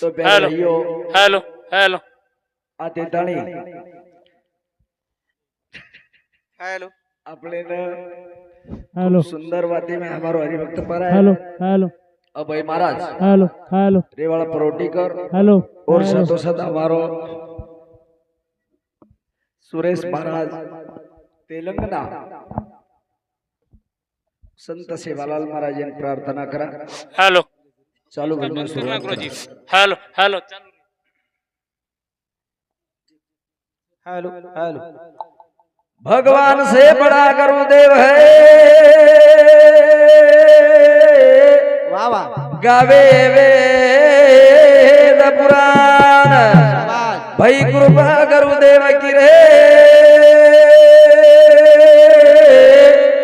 તો hello. Hello hello. આ તે ધણી હેલો. આપણે હેલો. સુંદર વાતે મે અમારો હરિભક્ત પર hello hello. Abhay Maharaj. Hello hello. રેવાળા પ્રોટીકર. હેલો ઓર સતો સત અમારો સુરેશ મહારાજ. તેલંગના સંત સેવાલાલ મહારાજને પ્રાર્થના કરા. હેલો. चालू भजन सुरुवात गुरुजी करा. હેલો હેલો ચાલો હેલો હેલો भगवान से बड़ा गुरुदेव है વાહ વાહ गावे वेद पुराण શાબાશ भई कृपा गुरुदेव की रे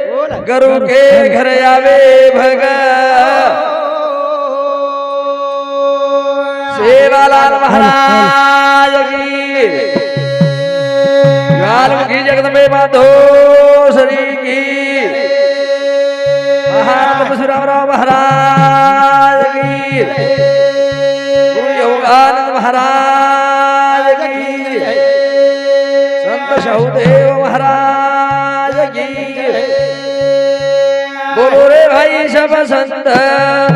બોલ गुरु के घर आवे भग सेवालाल महाराज की। ज्वालमुखी जगदम्बे माधो श्री की। महात्म सुरामराव महाराज की। गुरु योगानंद महाराज की। संत शाहूदेव महाराज की। बोलो रे भाई सब संतन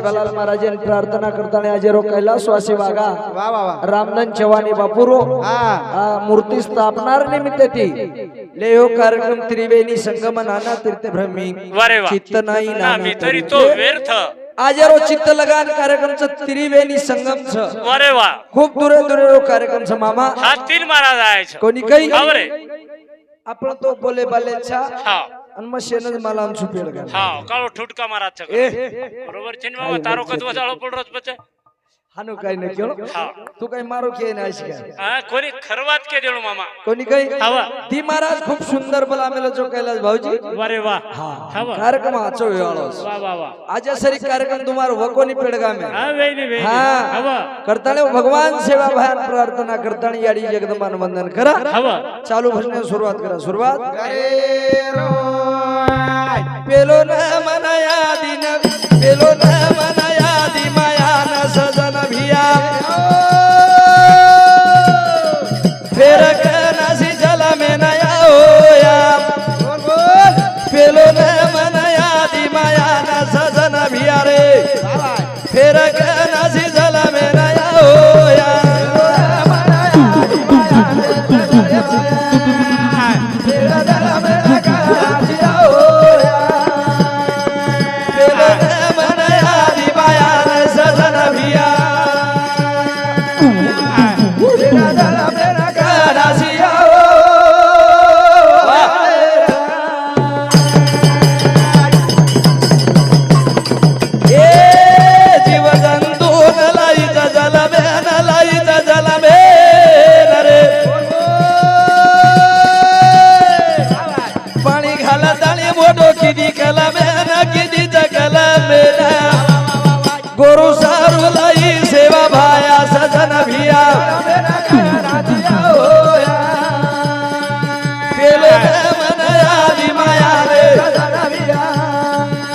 शेबालाल महाराज प्रार्थना करताना अजेरो कैलासवासी वागा वा रामनंद चव्हाणी बापूरो. मूर्ती स्थापनार निमित्त ती. लेहो कार्यक्रम त्रिवेणी संगमनाना तीर्थभ्रमी. चित्त नाही तरी तो आजारो चित्त लगान कार्यक्रमचं त्रिवेणी संगम छ अरे वा. खूप दुरे दुरे कार्यक्रम छ मामा. तीन महाराज आहे कोणी काही आपण तो बोले बाले छा आणि मग शेणच मला आमचं पेड घाल हा काळो ठुटका महाराज ए बरोबर છે ને મામા તારો કદવો જાળો પડરો જ બચે हानू काही नाही केलं हा तू काही मारू की नाही अशी काय हा कोणी खरवात के देणो मामा कोणी काही हवा ती महाराज खूप सुंदर बोला आम्हाला जो कैलास भाऊजी वारे वा हा हवा कार्यक्रम आचो वेळो वा वा वा आज सरी कार्यक्रम तुम्हारा वकोनी पेडगा में हा वेणी वेणी हा हवा करताने भगवान सेवा भयान प्रार्थना करताना याडी जगदमान वंदन करा हवा चालू भजन सुरुवात करा सुरुवात पेलो न मनाया दिन पेलो न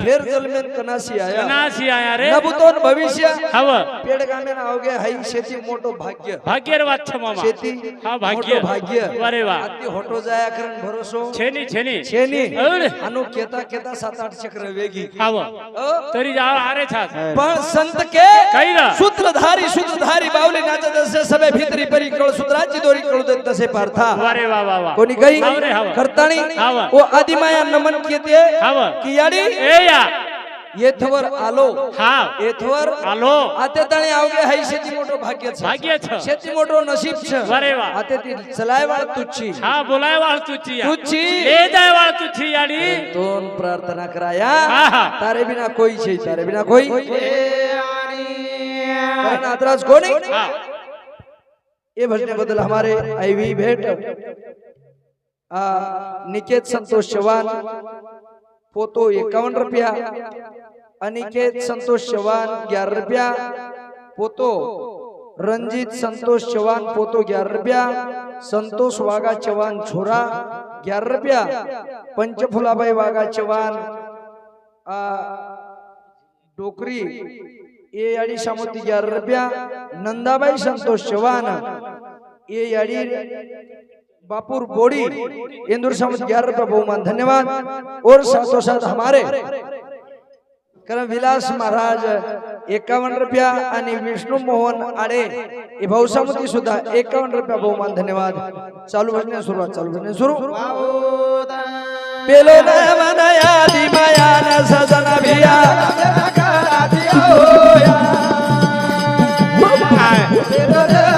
નમન આદિ માયાના સજન ભિયા ફેર જલમેન કનાસી આયા નાસી આયા રે નબુતોન ભવિષ્ય હવ પેડ ગામે ના આવગે હઈ શેતી મોટો ભાગ્ય ભાગ્યર વાત છે મામા શેતી હા ભાગ્ય મોટો ભાગ્ય અરે વાહ આથી હોટો જાયા કરન ભરોસો છેની છેની છે ની અવડે. આનું કેતા કેતા સાત આઠ ચક્ર વેગી આવ ઓ, તરી જાવ આરે છાસ પણ સંત કે કઈ ના? સૂત્રધારી સૂત્રધારી બાવલી નાચે દસે સવે ભીતરી પરી કળ સૂત્રાજી દોરી કળ દે દસે પાર્થા વારે વાહ વાહ વાહ કોની ગઈ આવરે હાવ. કરતાણી હાવ. ઓ આદિમાયા નમન કેતે હાવ. કિયાડી એ या येथवर आलो. हा येथवर आलो. आते तळे आवगे हाय शेती मोटो भाग्य छ भाग्य छ शेती मोटो नसीब छ. अरे वा. आते ती चलाय वाळ तुच्छी हाँ बोलाय वाळ तुच्छी तुच्छी ले जाय वाळ तुची याडी दोन प्रार्थना कराया. हाँ तारे बिना कोई छे तारे बिना कोई. कारण आतराज कोणी? ये भजने बदल हमारे आईवी भेट. निकेत संतोष चव्हाण. पोतो एकावन्न रुपया अनिकेत संतोष चव्हाण ग्यारह रुपया पोतो रंजित संतोष चव्हाण पोतो ग्यारह रुपया संतोष वाघा चव्हाण छोरा ग्यारह रुपया पंचफुलाबाई वाघा चव्हाण डोकरी ए याडी शामोती ग्यारह रुपया नंदाबाई संतोष चव्हाण ए याडी बापुर बोड़ी इंदुर सामत ग्यारह रुपया बहुमान धन्यवाद। और साथों साथ हमारे। कारण विलास महाराज एकावन्न रुपया आणि विष्णू मोहन आडे हे भाऊसामती सुद्धा एकावन्न रुपया बहुमान धन्यवाद। चालू भजने सुरुवात चालू भजने सुरू। पेलो न मनया दिमाया न सजन भिया। दिमाया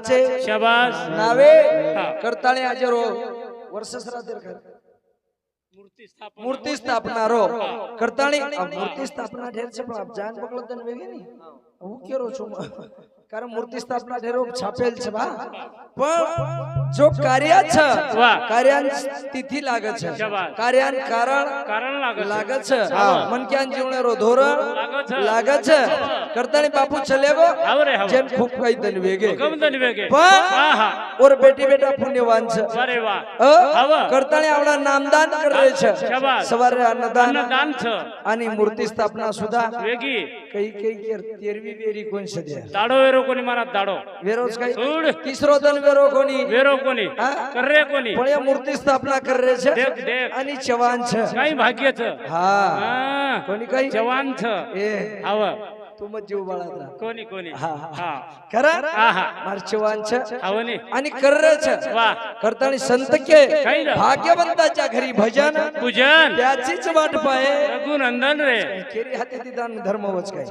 નાચે શાબાશ. નાવે કરતાળે હાજરો વર્ષસરા દેરખર મૂર્તિ સ્થાપનારો કરતાણી મૂર્તિ સ્થાપના ઢેર છે પણ આપ જાન પકડો તને વેગે નહીં. હું કેરો છું? કારણ મૂર્તિ સ્થાપના ઢેરો છાપેલ છે બા. પણ જો કાર્ય છે. કાર્યાન તિથિ લાગે છે. કાર્યાન કારણ કારણ લાગે છે. લાગે છે. હા. મન ક્યાં જીવણેરો ધોરણ લાગે છે. કરતાણી બાપુ ચલેવો જેમ ખૂબ કઈ દન વેગે. પણ ઓર બેટી બેટા પુણ્યવાન છે. અરે વાહ. કરતાણી આવડા નામદાન કરે છે. સવારે અન્નદાન છે. આની મૂર્તિ સ્થાપના સુધા. વેગી. કઈ કઈ કે તેરવી વેરી કોણ છે દે દાડો વેરો કોની મારા દાડો વેરોજ કઈ છોડ તીસરો ધન વેરો કોની વેરો કોની હા? કરે કોની પણ એ મૂર્તિ સ્થાપના કરે છે દેખ, દેખ. આની ચવાન છે કઈ ભાગ્ય છે હા હા કોની કઈ જવાન છે એ આવ तू जीव बाळात कोणी कोणी? खरं? मार्चवांच आणि कर्रच करताना संत के भाग्यवंताच्या घरी भजन. पूजन. त्याचीच वाट पाय रघुनंदन रे. केरी हाती ती दान धर्म वच काय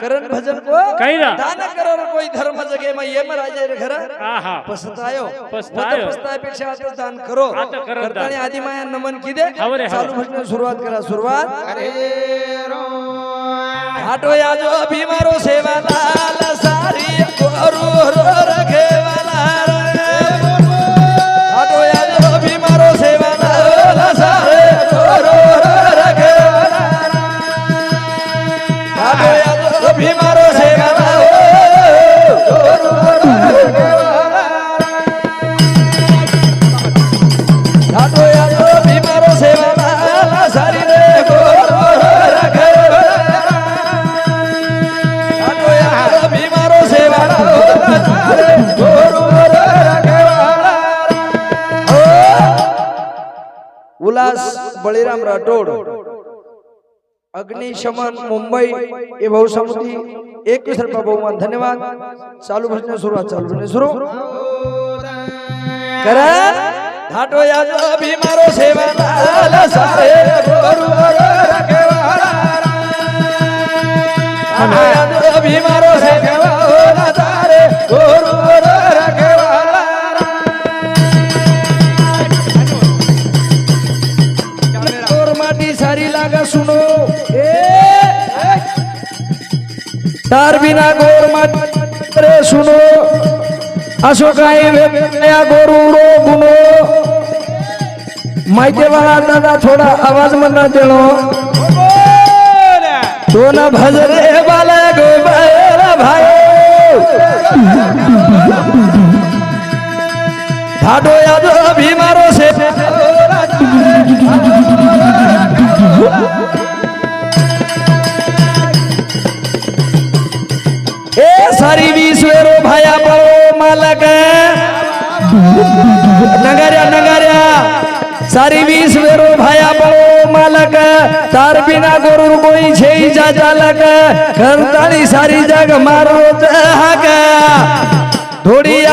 करण भजन को? दान करण कोई धर्म जगे मग ये राजे घर. पसतायो. पसतायो. पसतायपेक्षा आता दान करो. करताना आधी माया नमन की चालू भजन सुरुवात करा सुरुवात. अरे रो जो भीमारो सेवा लाल सारी गोरू रो रखेवाला बळीराम राठोड अग्निशमन मुंबई हे भाऊसामुती एकवीस रुपये बहुमान धन्यवाद चालू भजन सुरुवात चालू भजन सुरू करा धाटो या जो भीमारो सेवा लाल सारे गोरू गोरू रखेवाला धाटो या जो भीमारो सेवा लाल तार बिना गोर माटी रे सुनो अशोकाई वेगळ्या गोरुडो गुनो माहिती वाला दादा थोडा आवाज म्हणा देणो तो ना भजरे बाला गो बायरा भाई धाडो या जो भीमारो से ए सारी विश्वेरो भाया पळो मालक नगर्या नगर्या सारी विश्वेरो भाया पळो मालक तार बिना गोरुर कोई छे जा जालक करतानी सारी जग मारो हाक थोडी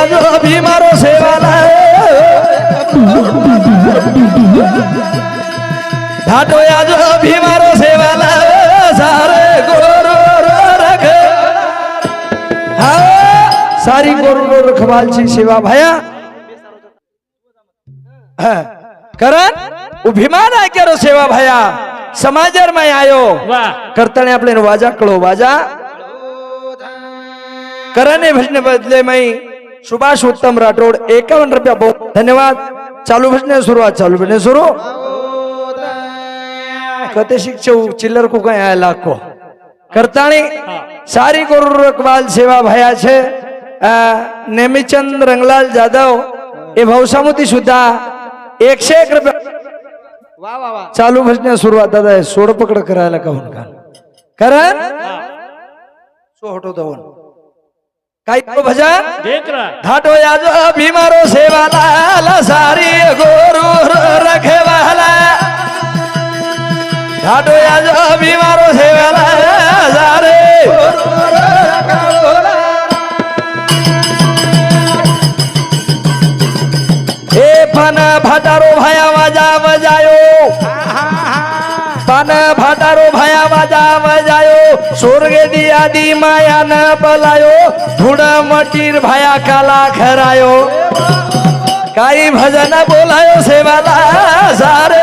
आजो भीमारो सारी गोरुडो रखवालची सेवा भाया। कारण उभिमान आहे करो सेवा भाया। समाजर मय आयो करताने आपले वाजा कळो वाजा। करणे भजन बदले मई सुभाष उत्तम राठोड एकावन्न रुपया बहुत धन्यवाद। चालू भजने सुरुवात चालू भजने सुरू। कते शिक्षव चिल्लर को काय लाखो। करताने सारी गोरु रखवाल सेवा भया छे। नेमीचंद रंगलाल जाधव हे भाऊसामुती सुद्धा एकशे एक रुपये चालू भजण्या सुरुवात आहे सोड पकड करायला का का? कारण सोहटो दवन. काही भजा धाटो याजो भीमारो सेवाला सारी गोरु रखेवाला धाटो याजो भीमारो सेवाला सारे गोरु रखेवाला भाटारो भाया वाजा बजायो पान भाटारो भाया वाजा बजायो स्वर्गे दिया दी माया न पलायो धुड मटीर भाया काला खरायो काही भजन बोलायो सेवाला सारे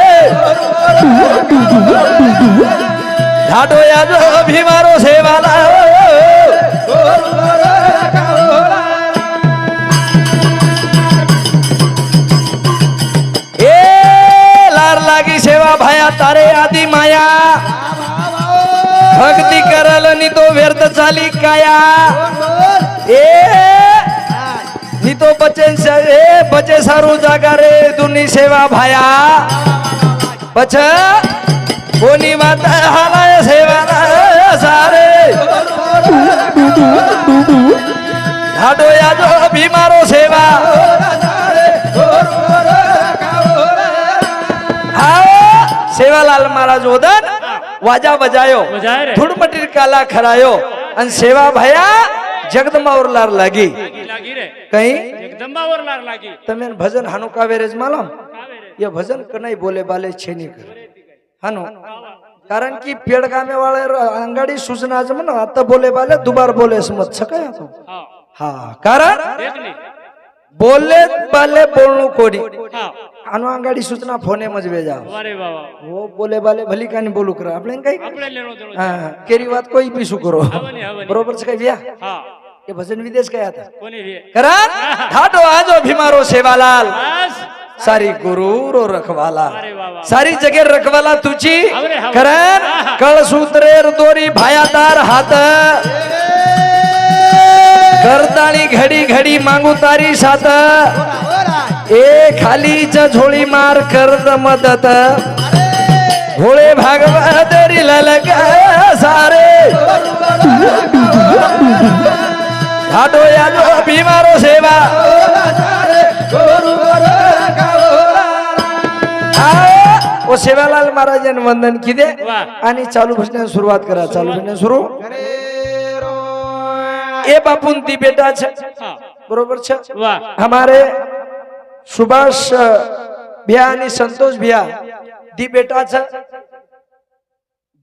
धाटो याजो भीमारो सेवाला भाया तारे आदि माया. भक्ती करल नि तो व्यर्थ झाली काया. ए नि तो बचे ए बचे सारू जागा रे दुनी सेवा भाया. पछ कोणी माता हालाय सेवा મહારાજ ઓદન વાજા બજાયો બજાય રે. ધૂળ મટીર કાલા ખરાયો અને સેવા ભયા જગદંબા ઓરલાર લાગી लागी लागी रे કઈ जगदंबावर लार लागी તમે ભજન હાનો કાવેરેજ માલમ कावे रे ये भजन कनाई बोले बाले छे नहीं कर हानो कारण की पेड़ गामे वाले र- अंगाडी सूचना जमन आता बोले बाले दुबार बोले समज सकाय तो हाँ हा कारण बोले बाले बोलो कोडी अनु अंगाडी सूचना फोने मज वे जा वो बोले बाले भली कानी बोलू करा. आपले काही हां केरी बात कोई भी सुकरो. बरोबर से काही बिया? हे. भजन विदेश काय आता? करा? ठाटो आजो भीमारो सेवालाल. सारी गुरु रो रखवाला सारी जगे रखवाला तुझी कल कळसूत्रेर दोरी भायादार हात. करताळी घडी घडी मागू तारी सात. ए खालीच झोळी मार करत मदत. भोळे भागवत सारे. हाटो या बिमारो सेवा. ओ सेवालाल महाराजांनी वंदन किदे? आणि चालू भजन सुरुवात करा. चालू भजन सुरू. ए बापून ती बेटा छ। हा. बरोबर छ? वा हमारे सुभाष भैया आणि संतोष भैया दी बेटा छ।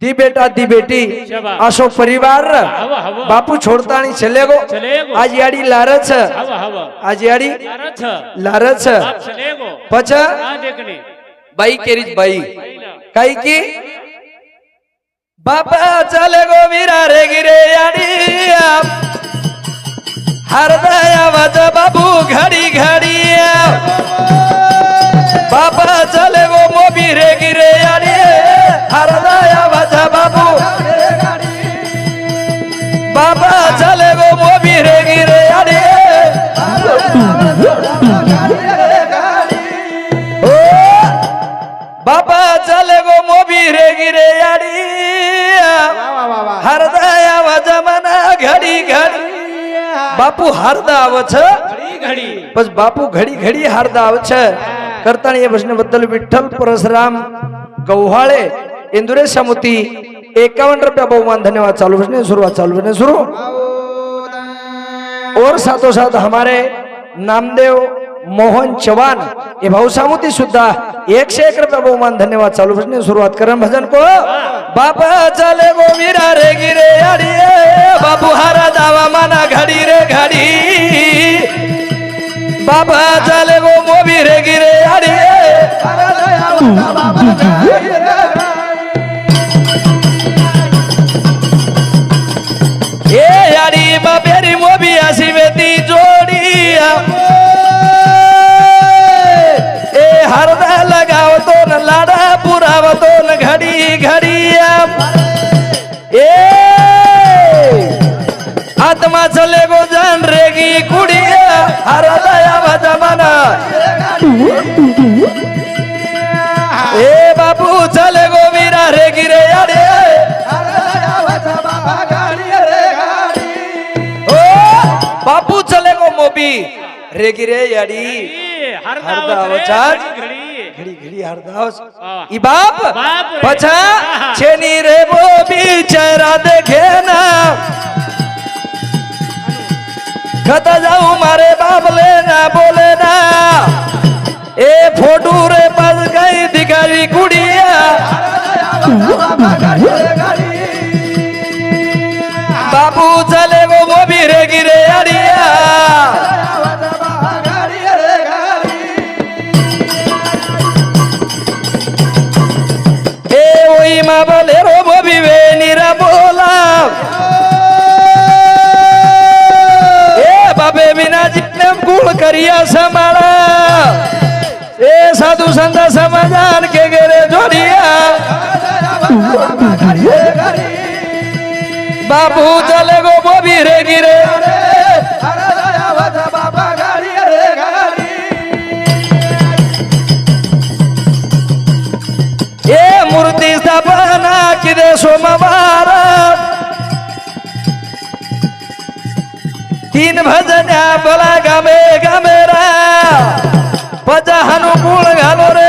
दी बेटा दी बेटी. अशोक परिवार। बापू छोड़ता आणि चले गो। चले गो। आज याडी लारच आज याडी लारच पच बाई केरीच बाई. काही की? बापा चले गो वीरा रे गिरे याडी हरदया वाज बाबू घडी घडी बाबा चले गो मोबी रे गिरे आणि हरदया वाज बाबू। बाबा બાપુ હારદા આવે છે પછી બાપુ ઘડી ઘડી હારદા આવે છે કરતાણી એ ભજન બદલ વિઠ્ઠલ પરશુરામ ગૌહાળે इंदुरे समुती एकावन्न रुपया बहुमान धन्यवाद चालू बसने शुरुआत चालू बसने शुरू और साथों साथ हमारे नामदेव मोहन चव्हाण हे भाऊ सामुती सुद्धा एकशे एक रुपया बहुमान धन्यवाद. चालू भजने सुरुवात करण भजन को बाबा चले गोविरा रे गिरे अरे बाबू हारा दावा माना घडी रे घडी. बाबा चले गो मोबी रे गिरे अरे घडी घडिया ए. आत्मा चले गो जान रेगी कुडिया हरदा यावा जमाना ए बाबू चले गो वीरा रे गिरे अरे ओ बापू चले गो मोबी रे गिरे याडी. हरदा हरदा रे. घडी घडी हरदास वा. ई बाप रे. पछा. छेनी रे मोबी चेहरा देखे ना कता जाऊ मारे बाप लेना बोले ना ए फोटू रे पास गई दिखाई ओई मा बोले रो मोबी वे निरा बोला ए बाबे बिना जितने कुल करिया समाड़ा ए साधु संत समाजान के गेरे जोड़िया बाबू चले गो बोबी रे गिरे ए मूर्ती स्थापना किदे सोमवार तीन भजन्या बोला गामे गामेरा पजा अनुकूल घालो रे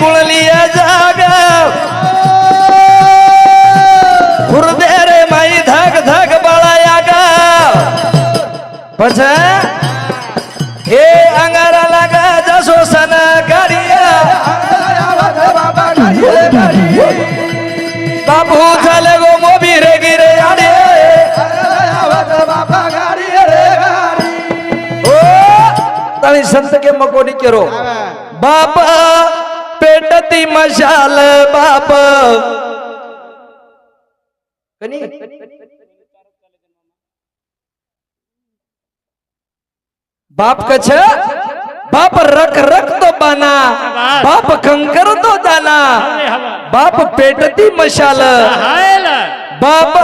बाबेरी कुळलिया जागा हुरदे रे माई धक धक बळाया गा पछ हे अंगारा लागा जसो सन गाडिया बाबू चले गो मोबी रे गिरे आडे पेटती मशाल बाप. कनी? बाप कछ? बाप रख रख तो बाना. बाप कंकर तो दाना बाप पेटती मशाल. बाप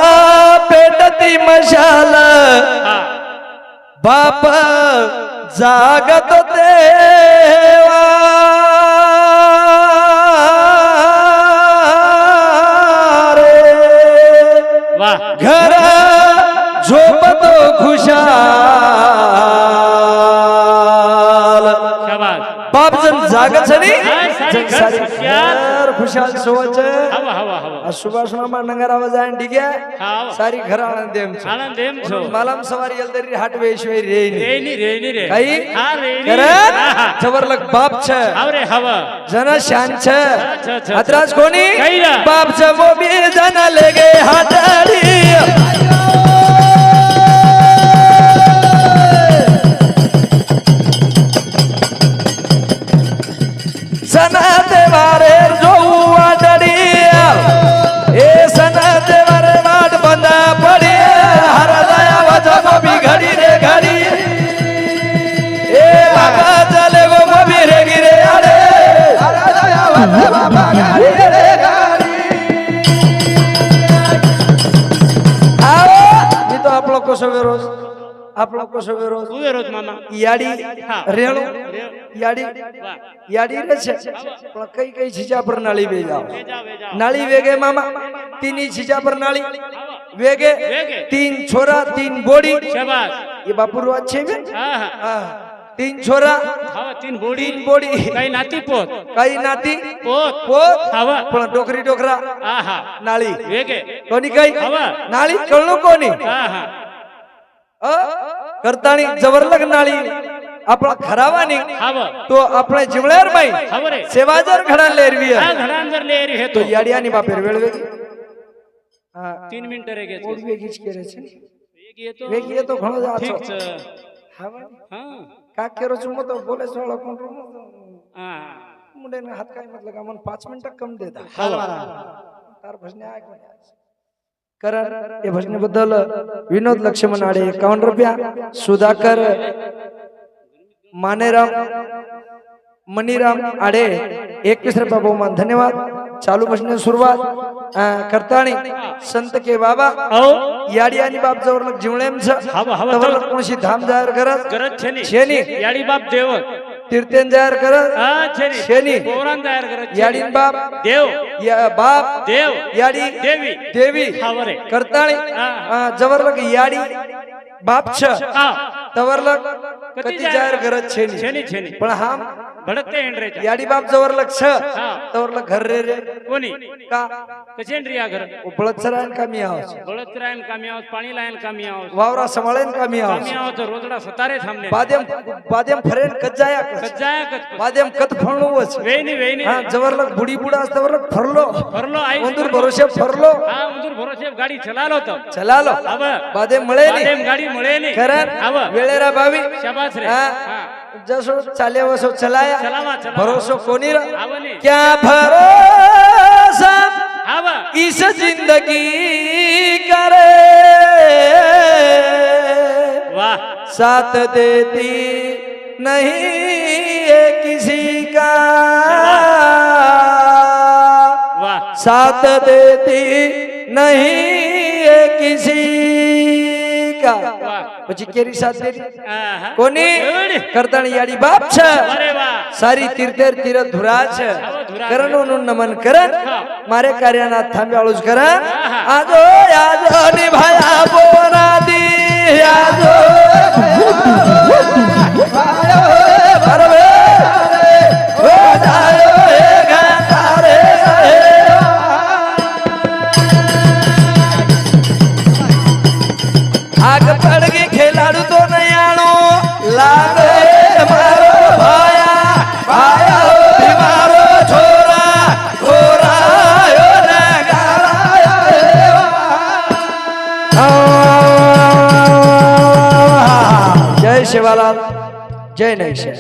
पेटती मशाल. बाप जागत देवा. घर झोपतो खुशाल. बाप जण जागच खुशाल. सोच सुभाष मामा नंगरावा जाण ठीक आहे? सारी घर आनंद मला सवारी येल तरी हाट वेशिवाय रेनी रेनी काही? करत जबरलक बाप छ. जना शान छ. अत्राज कोणी? बाप छ मोबी जना लेगे हाटा આપ લોકો સવેરો તું રોજ મામા યાડી હા. રેણુ રે- યાડી વાહ યાડી રે છે પણ કઈ કઈ છીજા પર નાળી બે જાઓ વેજા વેજા નાળી વેગે મામા તીની છીજા પર નાળી વેગે વેગે. તીન છોરા તીન બોડી શાબાશ એ બાપુર વાત છે બેન હા હા હા તીન છોરા હવા તીન બોડી તીન બોડી કઈ નાતી પોત કઈ નાતી પોત પોત હવા પણ ડોકરી ડોકરા હા હા નાળી વેગે કોની કઈ હવા. નાળી કળનું કોની હા હા અ? કરતાણી જવરલગ નાળી આપણા ખરાવાની હવા તો આપણે જીવળેર ભાઈ ખબર હે સેવાજર ખડા લેરવી આ ઘણા અંદર લે રહી હે તો તો યાડિયાની બાપેર વેળવે હા તીન મિનિટ રહે ગયા ઓડ વેગી જ કરે છે વેગી તો વેગી એ તો ઘણો જ આછો ઠીક છે હા ભાઈ. હા કાક કેરો છું મતો બોલે સોળો કોણ હા મુંડે ને હાથ કાઈ મત લગા મને 5 મિનિટ કમ દેતા હવા તાર ભજને આ કોણ करण. या भजनेबद्दल विनोद लक्ष्मण आडे एकावन्न रुपया? सुधाकर मानेराम मणिराम आडे एकवीस रुपया बहुमान. धन्यवाद. चालू भजने सुरुवात करताणी संत के बाबा याडी आणि बाप जवळ जिवळेमचं. कोणशी धाम जाहीर करत? शेनी याडी बाप देव कीर्तन तयार करत शनी. पौराण तयार करत याडी बाप देव. या बाप देव. याडी देवी. देवी. करताळी जवळ याडी. बाप छ। तवरलक कधी जाहीर गरज छेनी छेनी छेनी पण हा भडकते एंड्रे याडी बाप जवरलक तवरलक घर रे रे। कोणी? का? एंड्री या घर उपळत सरायन कामी आहोस सरायन पाणी लायन वावरा समाळेन कमी आहोस कामी आहोस रोजडा सतारे सामने बादेम बादेम फरेन कज्जाया कज्जाया कज बादेम कत वस वेनी वेनी हा जवरलक बुडी बुडा तवरलक फरलो। फरलो आई। भरोसे फरलो। हा भरोसे गाडी चलालो तो चलालो। अब बादेम मळे बादेम गाडी मुळे भावी. जसो चाले वसो चलाया. भरोसो कोणी क्या भरोसा इस जिंदगी करे? साथ देती नहीं है किसी का? साथ देती नहीं है किसी का વાહ પછી કેરી સાથ દેતી આહા. કોની એવડી. કરતાણી યાડી બાપ છે અરે વાહ સારી તીર્થેર તીરથ ધુરા છે ધુરા છે. કરણનું નમન કરન હા. મારે કાર્યના થાંભ્યાળું જ કરન આહા. આજો આજો નિભાયા બોરાદી આજો वाला जय नैशा